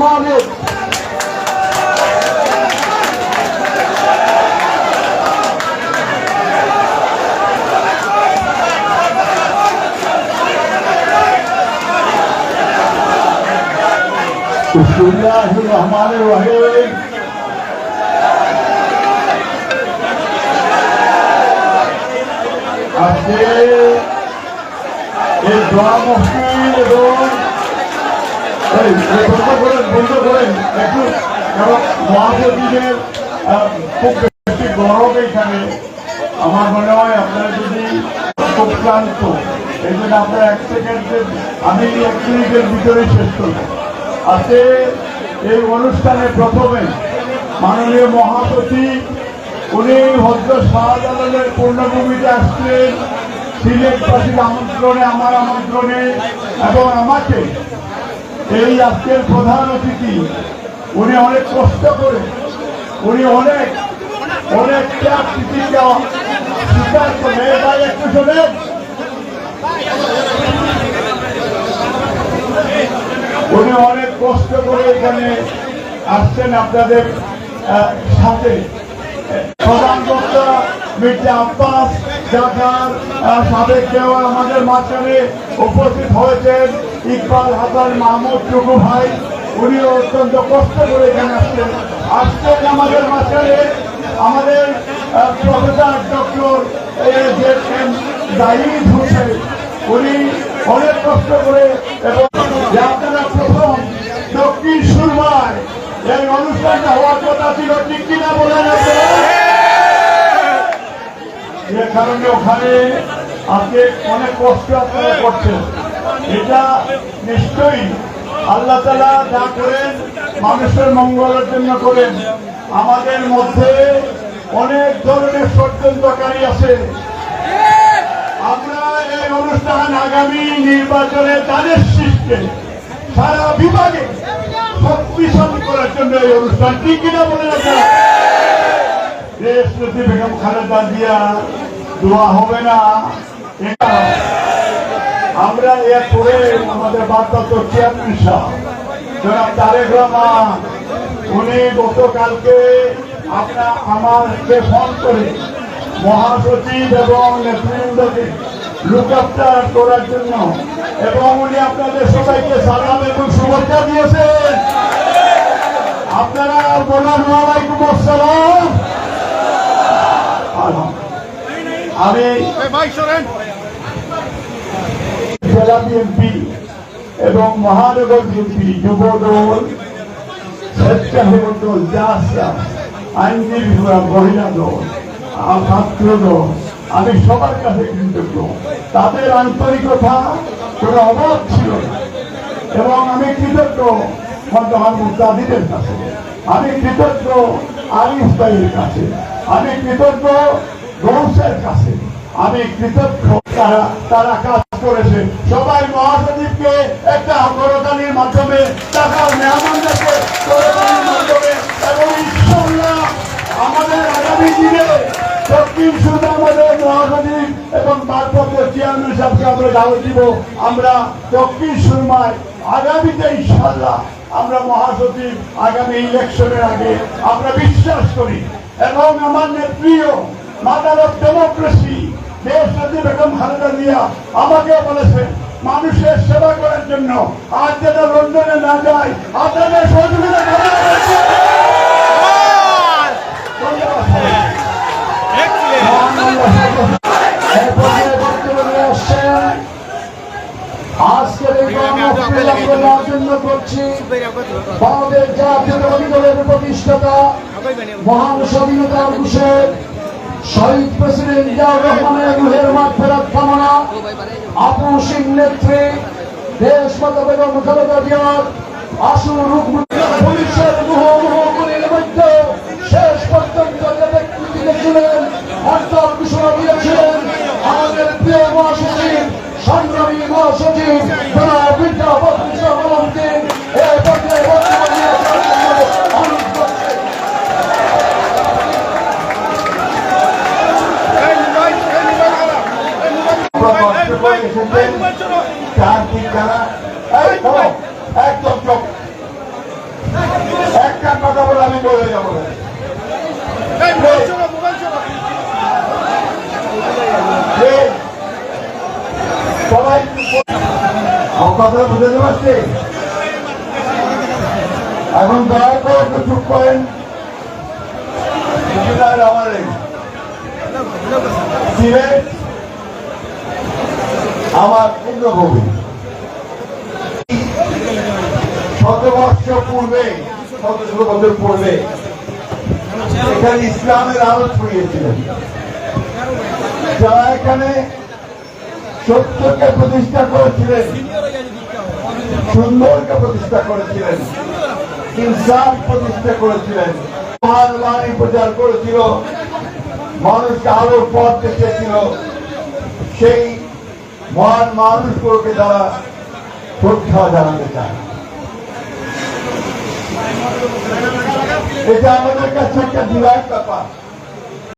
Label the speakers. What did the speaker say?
Speaker 1: M A মালিক بسم الله الرحمن الرحيم আজকে এই দোয়া মসজিদ এবং এই, এই বন্ধ খুব বেশি আমার মনে হয় আপনারা যদি খুব ক্লান্ত, এই জন্য আপনারা এক সেকেন্ডের আমি এক মিনিটের ভিতরে শেষ করব। আজকে এই অনুষ্ঠানে প্রথমে মাননীয় মহাসচিব, উনি হজরত শাহজালালের পূর্ণভূমিতে আসলেন। সিলেটবাসীর আমন্ত্রণে, আমার আমন্ত্রণে, এবং আমাকে এই আজকের প্রধান অতিথি, উনি অনেক কষ্ট করে, উনি অনেক অনেক ত্যাগ স্বীকার করে এবার একটু শোনেন। উনি অনেক কষ্ট করে এখানে আসছেন আপনাদের সাথে। প্রধান বক্তা মির্জা আব্বাস ঢাকার সাবেক দেওয়ার আমাদের মাঝখানে উপস্থিত হয়েছেন ইকবাল হাসান মাহমুদ টুকু ভাই। উনিও অত্যন্ত কষ্ট করে এখানে আসছেন। আসছেন আমাদের মাঝখানে আমাদের প্রফেসর ডক্টর জাহিদ হোসেন। উনি অনেক কষ্ট করে এবং আপনারা প্রথম দক্ষিণ সুরমায়। এই অনুষ্ঠানটা হওয়ার কথা ছিল, ঠিক কিনা বলেন আপনারা? যে কারণে ওখানে আজকে অনেক কষ্ট আপনারা করছেন। এটা নিশ্চয়ই আল্লাহ তালা যা করেন মানুষের মঙ্গলের জন্য করেন। আমাদের মধ্যে অনেক ধরনের ষড়যন্ত্রকারী আছে। আমরা এই অনুষ্ঠান আগামী নির্বাচনে তাদের সৃষ্টি সারা বিভাগে শক্তিশালী করার জন্য এই অনুষ্ঠান ঠিক কিনা বলে আপনারা দেশনেত্রী বেগম খালেদা জিয়া দোয়া হবে না আমরা এরপরে আমাদের ভারপ্রাপ্ত চেয়ারম্যান সাহেব, জনাব তারেক রহমান, উনি গতকালকে আপনার আমাকে ফোন করে মহাসচিব এবং নেতৃবৃন্দকে লুক আফটার করার জন্য এবং উনি আপনাদের সবাইকে সালাম এবং শুভেচ্ছা দিয়েছেন। আপনারা বলার ওয়ালাইকুম আসসালাম। জেলা বিএনপি এবং মহানগর বিএনপি যুব দল স্বেচ্ছাসেবক দল আইনজীবী মহিলা দল, ছাত্র দল, আমি সবার কাছে কৃতজ্ঞ। তাদের আন্তরিকতা কোনো অভাব ছিল এবং আমি কৃতজ্ঞ মন্তহান মুস্তাদিদের কাছে। আমি কৃতজ্ঞ আরিফ কাছে। আমি কৃতজ্ঞ গৌসের কাছে। আমি কৃতজ্ঞ তারা তারা কাজ করেছে। সবাই মহাসচিবকে একটা করতালির মাধ্যমে টাকার মেহমানদেরকে মাধ্যমে। এবং আমাদের আগামী দিনে আমরা আমরা মহাসচিব আগামী ইলেকশনের আগে আমরা বিশ্বাস করি। এবং আমার প্রিয় মাদার অফ ডেমোক্রেসি, দেশ নেত্রী বেগম খালেদা জিয়া আমাকে বলেছে মানুষের সেবা করার জন্য আজ যেন লন্ডনে না যায়, আপনাদের সহযোগিতা মহান স্বাধীনতা দিবসের শহীদ প্রেসিডেন্ট জিয়াউর রহমানের রুহের মাঠ ফেরত কামনা আপসীন নেত্রী, দেশ মাতা বেগম খালেদা জিয়ার রূপ পুলিশের শেষ পর্যন্ত যে ব্যক্তি অন্তর ঘোষণা দিয়েছিলেন, আমাদের প্রিয় মহাসচিব, সংগ্রামী মহাসচিব চার দিন যারা এই, দাঁড়াও, একদম চুপ।
Speaker 2: একটা কথা বলে আমি বলে যাব সবাই আমার কথা বুঝতে পারছি এখন দয়া করে একটু চুপ করেন। সিলেট আমার পুণ্যভূমি শত বর্ষ পূর্বে, শত শত বছর পূর্বে, এখানে ইসলামের আলো ছড়িয়েছিলেন যারা এখানে সত্যকে প্রতিষ্ঠা করেছিলেন, সুন্দরকে প্রতিষ্ঠা করেছিলেন, ইনসাফ প্রতিষ্ঠা করেছিলেন, মহান বাণী প্রচার করেছিল মানুষকে আলোর পথ দেখিয়েছিল, সেই মহান মানুষগুলোকে তারা শ্রদ্ধা জানাতে চায় এটা আমাদের কাছে একটা বিরাট ব্যাপার